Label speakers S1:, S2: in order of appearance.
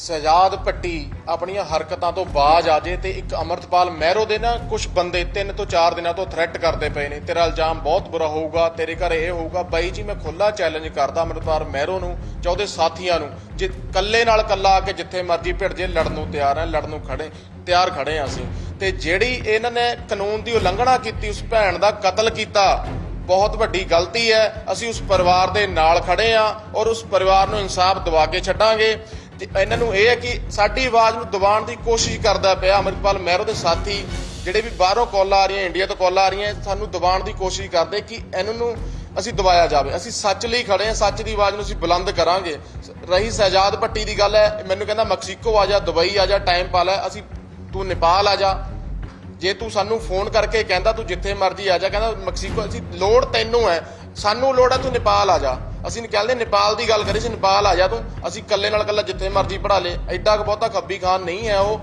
S1: ਸਜਾਦ ਪੱਟੀ ਆਪਣੀਆਂ ਹਰਕਤਾਂ ਤੋਂ ਬਾਜ ਆ ਜੇ ਤੇ ਇੱਕ ਅਮਰਤਪਾਲ ਮਹਿਰੋ ਦੇ ਨਾ ਕੁਝ ਬੰਦੇ ਤਿੰਨ ਤੋਂ ਚਾਰ ਦਿਨਾਂ ਤੋਂ ਥ੍ਰੈਟ ਕਰਦੇ ਪਏ ਨੇ। ਤੇਰਾ ਇਲਜ਼ਾਮ ਬਹੁਤ ਬੁਰਾ ਹੋਊਗਾ, ਤੇਰੇ ਘਰ ਇਹ ਹੋਊਗਾ, ਬਾਈ ਜੀ ਮੈਂ ਖੁੱਲਾ ਚੈਲੰਜ ਕਰਦਾ ਅਮਰਤਪਾਲ ਮਹਿਰੋ ਨੂੰ ਜਾਂ ਉਹਦੇ ਸਾਥੀਆਂ ਨੂੰ, ਜੇ ਕੱਲੇ ਨਾਲ ਕੱਲਾ ਆ ਕੇ ਜਿੱਥੇ ਮਰਜ਼ੀ ਭਿੜ ਜੇ, ਲੜਨ ਨੂੰ ਤਿਆਰ ਹੈ ਲੜਨ ਨੂੰ ਖੜੇ, ਤਿਆਰ ਖੜੇ ਆ ਅਸੀਂ। ਤੇ ਜਿਹੜੀ ਇਹਨਾਂ ਨੇ ਕਾਨੂੰਨ ਦੀ ਉਲੰਘਣਾ ਕੀਤੀ, ਉਸ ਭੈਣ ਦਾ ਕਤਲ ਕੀਤਾ, ਬਹੁਤ ਵੱਡੀ ਗਲਤੀ ਹੈ। ਅਸੀਂ ਉਸ ਪਰਿਵਾਰ ਦੇ ਨਾਲ ਖੜੇ ਆ ਔਰ ਉਸ ਪਰਿਵਾਰ ਨੂੰ ਇਨਸਾਫ ਦਿਵਾ ਕੇ ਛੱਡਾਂਗੇ। ਤੇ ਇਹਨਾਂ ਨੂੰ ਇਹ ਹੈ ਕਿ ਸਾਡੀ ਆਵਾਜ਼ ਨੂੰ ਦਬਾਉਣ ਦੀ ਕੋਸ਼ਿਸ਼ ਕਰਦਾ ਪਿਆ ਅਮਰਿਤਪਾਲ ਮਹਿਰੋ ਦੇ ਸਾਥੀ, ਜਿਹੜੇ ਵੀ ਬਾਹਰੋਂ ਕਾਲਾਂ ਆ ਰਹੀਆਂ, ਇੰਡੀਆ ਤੋਂ ਕਾਲਾਂ ਆ ਰਹੀਆਂ, ਸਾਨੂੰ ਦਬਾਉਣ ਦੀ ਕੋਸ਼ਿਸ਼ ਕਰਦੇ ਕਿ ਇਹਨਾਂ ਨੂੰ ਅਸੀਂ ਦਬਾਇਆ ਜਾਵੇ। ਅਸੀਂ ਸੱਚ ਲਈ ਖੜੇ ਹਾਂ, ਸੱਚ ਦੀ ਆਵਾਜ਼ ਨੂੰ ਅਸੀਂ ਬੁਲੰਦ ਕਰਾਂਗੇ। ਰਹੀ ਸਜਾਦ ਭੱਟੀ ਦੀ ਗੱਲ ਹੈ, ਮੈਨੂੰ ਕਹਿੰਦਾ ਮੈਕਸੀਕੋ ਆ ਜਾ, ਦੁਬਈ ਆ ਜਾ, ਟਾਈਮ ਪਾ ਲੈ, ਅਸੀਂ ਤੂੰ ਨੇਪਾਲ ਆ ਜਾ। ਜੇ ਤੂੰ ਸਾਨੂੰ ਫੋਨ ਕਰਕੇ ਕਹਿੰਦਾ ਤੂੰ ਜਿੱਥੇ ਮਰਜ਼ੀ ਆ ਜਾ, ਕਹਿੰਦਾ ਮੈਕਸੀਕੋ, ਅਸੀਂ ਲੋੜ ਤੈਨੂੰ ਹੈ, ਸਾਨੂੰ ਲੋੜ ਹੈ ਤੂੰ ਨੇਪਾਲ ਆ ਜਾ। ਅਸੀਂ ਨਹੀਂ ਕਹਿੰਦੇ ਨੇਪਾਲ ਦੀ ਗੱਲ ਕਰੀ ਸੀ ਨੇਪਾਲ ਆ ਜਾ ਤੂੰ। ਅਸੀਂ ਇਕੱਲੇ ਨਾਲ ਇਕੱਲਾ ਜਿੱਥੇ ਮਰਜ਼ੀ ਪੜਾ ਲੇ। ਐਡਾ ਕੁ ਬਹੁਤਾ ਖੱਬੀ ਖਾਨ ਨਹੀਂ ਹੈ ਉਹ।